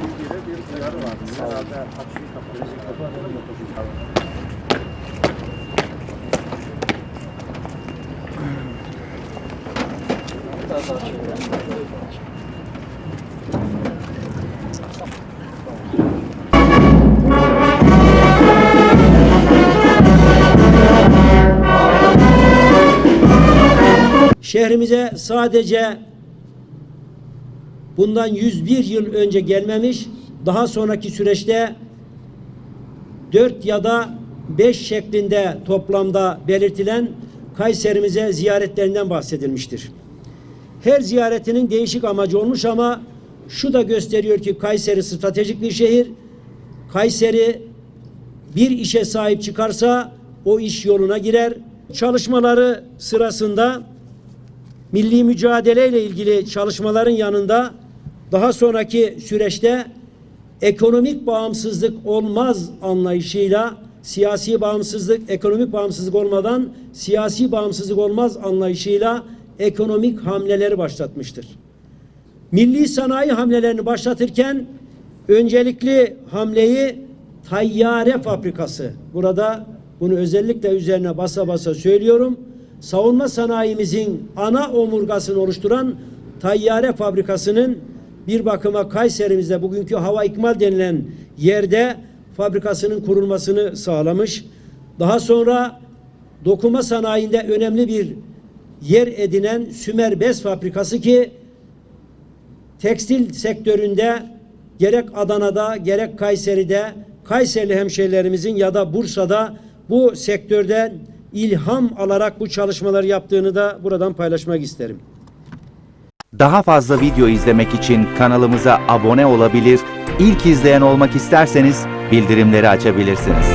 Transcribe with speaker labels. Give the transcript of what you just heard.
Speaker 1: Bilgiyle bir uyarı var. Herhalde açıyı kapatıyoruz. Kapatıyoruz. Kapatıyoruz. Kapatıyoruz. Kapatıyoruz.
Speaker 2: Şehrimize sadece bundan 101 yıl önce gelmemiş, daha sonraki süreçte 4 ya da 5 şeklinde toplamda belirtilen Kayserimize ziyaretlerinden bahsedilmiştir. Her ziyaretinin değişik amacı olmuş ama şu da gösteriyor ki Kayseri stratejik bir şehir. Kayseri bir işe sahip çıkarsa o iş yoluna girer. Çalışmaları sırasında milli mücadeleyle ilgili çalışmaların yanında daha sonraki süreçte ekonomik bağımsızlık olmaz anlayışıyla siyasi bağımsızlık, ekonomik bağımsızlık olmadan siyasi bağımsızlık olmaz anlayışıyla ekonomik hamleleri başlatmıştır. Milli sanayi hamlelerini başlatırken öncelikli hamleyi tayyare fabrikası. Burada bunu özellikle üzerine basa basa söylüyorum. Savunma sanayimizin ana omurgasını oluşturan tayyare fabrikasının bir bakıma Kayserimizde bugünkü hava ikmal denilen yerde fabrikasının kurulmasını sağlamış. Daha sonra dokuma sanayinde önemli bir yer edinen Sümer Bez Fabrikası ki tekstil sektöründe gerek Adana'da gerek Kayseri'de Kayserili hemşehrilerimizin ya da Bursa'da bu sektörden ilham alarak bu çalışmaları yaptığını da buradan paylaşmak isterim.
Speaker 3: Daha fazla video izlemek için kanalımıza abone olabilir, ilk izleyen olmak isterseniz bildirimleri açabilirsiniz.